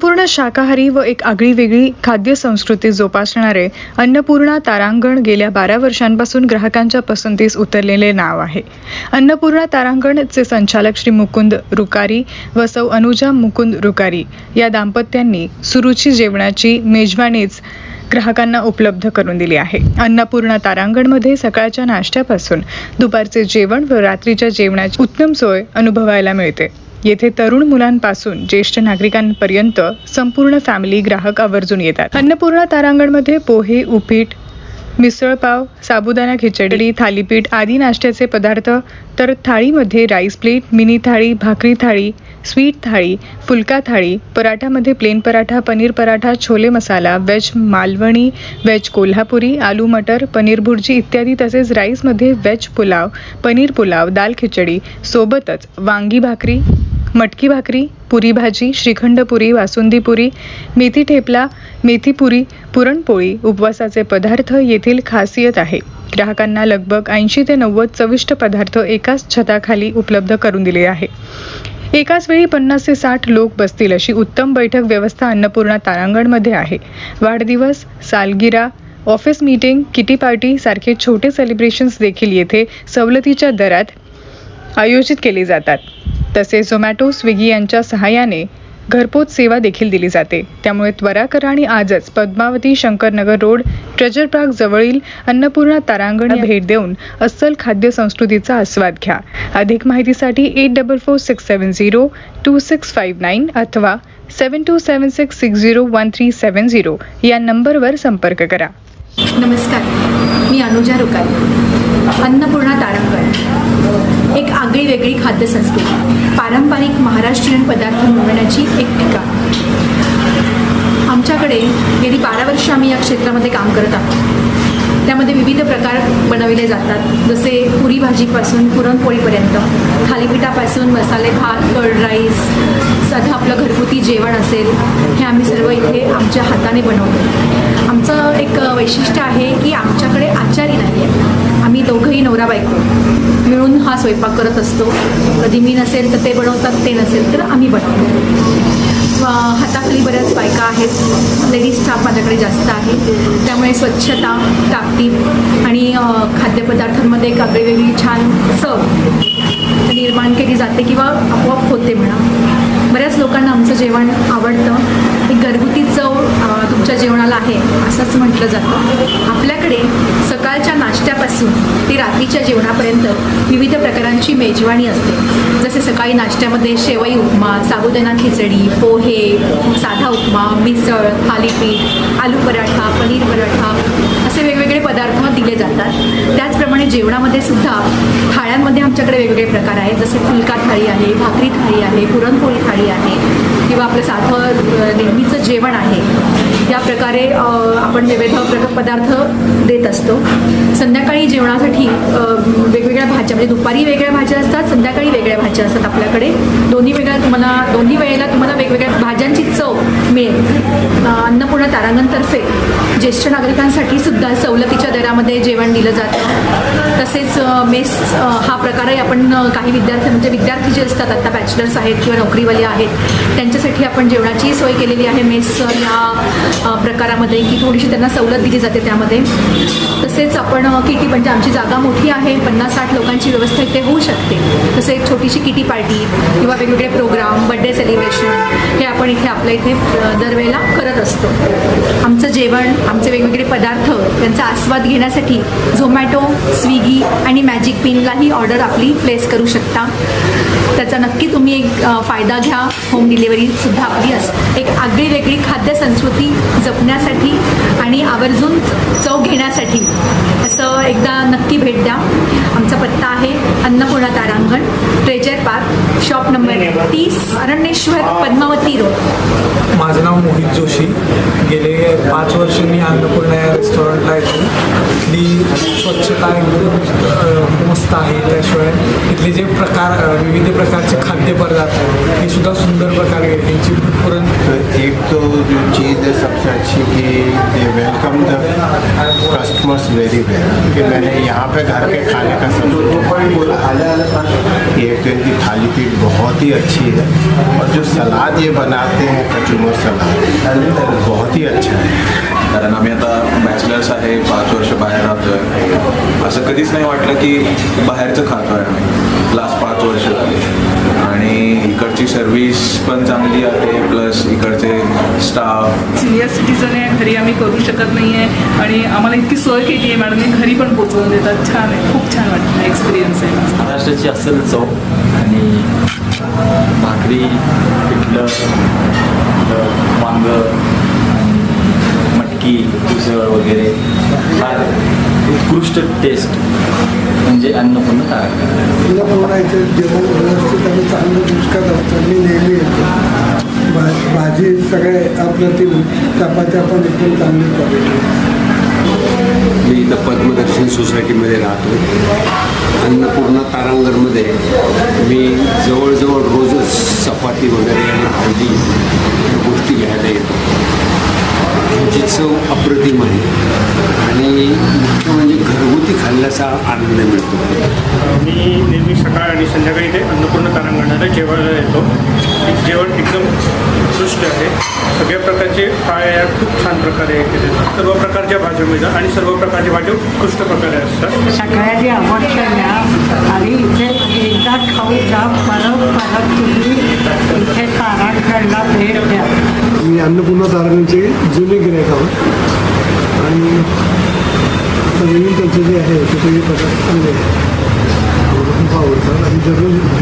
संपूर्ण शाकाहारी व एक आगळी वेगळी खाद्य संस्कृती जोपासणारे अन्नपूर्णा तारांगण गेल्या बारा वर्षांपासून ग्राहकांच्या पसंतीस उतरलेले नाव आहे. अन्नपूर्णा तारांगणचे संचालक श्री मुकुंद रुकारी व सौ अनुजा मुकुंद रुकारी या दाम्पत्यांनी सुरुची जेवणाची मेजवानीच ग्राहकांना उपलब्ध करून दिली आहे. अन्नपूर्णा तारांगणमध्ये सकाळच्या नाश्त्यापासून दुपारचे जेवण व रात्रीच्या जेवणाची उत्तम सोय अनुभवायला मिळते. येथे तरुण मुलांपासून ज्येष्ठ नागरिकांपर्यंत संपूर्ण फॅमिली ग्राहक आवर्जून येतात. अन्नपूर्णा तारांगणमध्ये पोहे उपीट मिसळपाव साबुदाणा खिचडी थालीपीठ आदी नाश्त्याचे पदार्थ तर थाळीमध्ये राईस प्लेट मिनी थाळी भाकरी थाळी स्वीट थाळी फुलका थाळी पराठामध्ये plain paratha paneer paratha chole masala veg Malvani veg Kolhapuri आलू मटर पनीर भुर्जी इत्यादी तसेच राईसमध्ये वेज पुलाव पनीर पुलाव दाल खिचडी सोबतच वांगी भाकरी मटकी भाकरी पुरी भाजी श्रीखंड पुरी वासुंदी पुरी मेथी ठेपला मेथी पुरी पुरणपोळी उपवासाचे पदार्थ येथील खासियत आहे. ग्राहकांना लगभग ऐंशी ते नव्वद चविष्ट पदार्थ एकाच छताखाली उपलब्ध करून दिले आहे. एकाच वेळी पन्नास ते साठ लोक बसतील अशी उत्तम बैठक व्यवस्था अन्नपूर्णा तारांगणमध्ये आहे. वाढदिवस सालगिरा ऑफिस मीटिंग किटी पार्टी सारखे छोटे सेलिब्रेशन्स देखील येथे सवलतीच्या दरात आयोजित केले जातात. तसेच झोमॅटो स्विगी यांच्या सहाय्याने घरपोच सेवा देखील दिली जाते. त्यामुळे त्वरा करा आणि आजच Padmavati Shankarnagar road treasure park जवळील अन्नपूर्णा तारांगण भेट देऊन अस्सल खाद्य संस्कृतीचा आस्वाद घ्या. अधिक माहितीसाठी eight double four six seven zero two six five nine अथवा seven two seven six six zero one three seven zero या नंबरवर संपर्क करा. नमस्कार मी अनुजा रुकारी अन्नपूर्णा तारांगण. एक आगळी वेगळी खाद्यसंस्कृती. पारंपरिक महाराष्ट्रीयन पदार्थ मिळवण्याची एक ठिकाण आमच्याकडे गेली बारा वर्ष आम्ही या क्षेत्रामध्ये काम करत आहोत. त्यामध्ये विविध प्रकार बनविले जातात. जसे पुरी भाजीपासून पुरणपोळीपर्यंत थालीपीठापासून मसाले भात कर्ड राईस साधं आपलं घरगुती जेवण असेल हे आम्ही सर्व इथे आमच्या हाताने बनवतो. आमचं एक वैशिष्ट्य आहे की आमच्याकडे आचारी नाही आहे आम्ही दोघंही नवरा बायको. मिळून हा स्वयंपाक करत असतो. कधी मी नसेल तर ते बनवतात ते नसेल तर आम्ही बनवतो. हाताखाली बऱ्याच बायका आहेत. लेडीज स्टाफ माझ्याकडे जास्त आहे. त्यामुळे स्वच्छता टापटीप आणि खाद्यपदार्थांमध्ये एक आगळी वेगळी छान चव निर्माण केली जाते किंवा आपोआप होते म्हणा. लोकांना आमचं जेवण आवडतं. एक घरगुती चव तुमच्या जेवणाला आहे असंच म्हटलं जातं. आपल्याकडे सकाळच्या नाश्त्यापासून ते रात्रीच्या जेवणापर्यंत विविध प्रकारांची मेजवानी असते. जसे सकाळी नाश्त्यामध्ये शेवई उपमा साबुदाणा खिचडी पोहे साधा उपमा मिसळ थालीपीठ आलू पराठा पनीर पराठा असे वेगवेगळे पदार्थ दिले जातात. त्याचप्रमाणे जेवणामध्ये सुद्धा थाळ्यांमध्ये आमच्याकडे वेगवेगळे प्रकार आहेत. जसे फुलका थाळी आहे भाकरी थाळी आहे पुरणपोळी थाळी आहे किंवा आपलं साधं नेहमीचं जेवण आहे. या प्रकारे आपण विविध पदार्थ देत असतो. संध्याकाळी जेवणासाठी वेगवेगळ्या भाज्या म्हणजे दुपारी वेगळ्या भाज्या असतात संध्याकाळी वेगळ्या भाज्या असतात आपल्याकडे. दोन्ही वेगळ्या तुम्हाला दोन्ही वेळेला तुम्हाला वेगवेगळ्या भाज्यांची चव मिळेल. अ, अन्नपूर्णा तारांगणतर्फे ज्येष्ठ नागरिकांसाठी सुद्धा सवलतीच्या दरामध्ये जेवण दिलं जातं. तसेच मेस हा प्रकारही आपण काही विद्यार्थी म्हणजे विद्यार्थी जे असतात आता बॅचलर्स आहेत किंवा नोकरीवाले आहेत त्यांच्यासाठी आपण जेवणाची सोय केलेली आहे मेस या प्रकारामध्ये की थोडीशी त्यांना सवलत दिली जाते त्यामध्ये. तसेच आपण किटी म्हणजे आमची जागा मोठी आहे पन्नास साठ लोकांची व्यवस्था इथे होऊ शकते. तसे एक छोटीशी किटी पार्टी किंवा वेगवेगळे प्रोग्राम बड्डे सेलिब्रेशन हे आपण इथे आपल्या इथे दरवेळेला करत असतो. आमचं जेवण आमचे वेगवेगळे पदार्थ त्यांचा आस्वाद घेण्यासाठी झोमॅटो स्विगी आणि मॅजिक पिनलाही ऑर्डर आपली प्लेस करू शकता. त्याचा नक्की तुम्ही एक फायदा घ्या. होम डिलिव्हरीसुद्धा आपली असते एक आगळी वेगळी खाद्य संस्कृती जपण्यासाठी आणि आवर्जून चव घेण्यासाठी. असं एकदा नक्की भेट द्या. आमचा पत्ता आहे Annapurna Tarangan treasure park shop number तीस अरण्येश्वर पद्मावती रोड माझं नाव मोहित जोशी. गेले पाच वर्ष मी अन्नपूर्णा या रेस्टॉरंटला येतो. स्वच्छता मस्त आहे त्याशिवाय इथले जे प्रकार अ, विविध प्रकारचे खाद्यपदार्थ आहेत हे सुद्धा सुंदर प्रकारे यांची पुरण एक तो जो चीज़ है सबसे अच्छी कि they welcome the customers very well कि मैंने यहाँ पे घर के खाने का सब एक तो इनकी थाली पीठ बहुत ही अच्छी है। और जो सलाद ये बनाते हैं कचूमर सलाद बहुत ही अच्छा है। कारण आम्ही आता बॅचलर्स आहे पाच वर्ष बाहेर राहतोय असं कधीच नाही वाटलं की बाहेरचं खातोय आम्ही लास्ट पाच वर्ष झाली. आणि इकडची सर्व्हिस पण चांगली आहे प्लस इकडचे स्टाफ सिनियर सिटीजन आहे घरी आम्ही करू शकत नाही आहे आणि आम्हाला इतकी सोय केली आहे मॅडमने घरी पण पोचवून देतात. छान आहे खूप छान वाटतं एक्सपिरियन्स आहे. महाराष्ट्राची असेल चव आणि भाकरी पिठलं वांगं मटकी उसळ वगैरे. फार उत्कृष्ट टेस्ट म्हणजे अन्नपूर्ण तयार अन्नपूर्णाचं जेवण व्यवस्थित आणि चांगलं रुचकर असतं मी नेहमी येतो. भा भाजी सगळे अप्रतिम. चपात्या पण एकदम चांगली क्वालिटी मी इथं पद्मदर्शन सोसायटीमध्ये राहतो. अन्नपूर्णा तारांगणमध्ये मी जवळजवळ रोजच चपाती वगैरे आणि भाजी या गोष्टी घ्यायला येतो. त्यांची चव अप्रतिम आहे. आणि मुख्य म्हणजे घरगुती खाल्ल्याचा आनंद मिळतो. मी नेहमी सकाळ आणि संध्याकाळी इथे अन्नपूर्ण तारांगणाला जेवायला येतो. हे जेवण एकदम उत्कृष्ट आहे. सगळ्या प्रकारचे फ्राय या खूप छान प्रकारे केले जातात. सर्व प्रकारच्या भाज्या मिळतात आणि सर्व प्रकारच्या भाज्या उत्कृष्ट प्रकारे असतात. सगळ्यांनी आवडतं या आणि इथे एकदा खाऊ जा परत परत तुम्ही इथे तारांगणला भेट द्या मी अन्नपूर्णा तारांचे जुने गिरायक आहोत. आणि आता नवीन त्यांचं जे आहे ते सगळे प्रकार चांगले आहे खूप आवडतात. आणि दररोज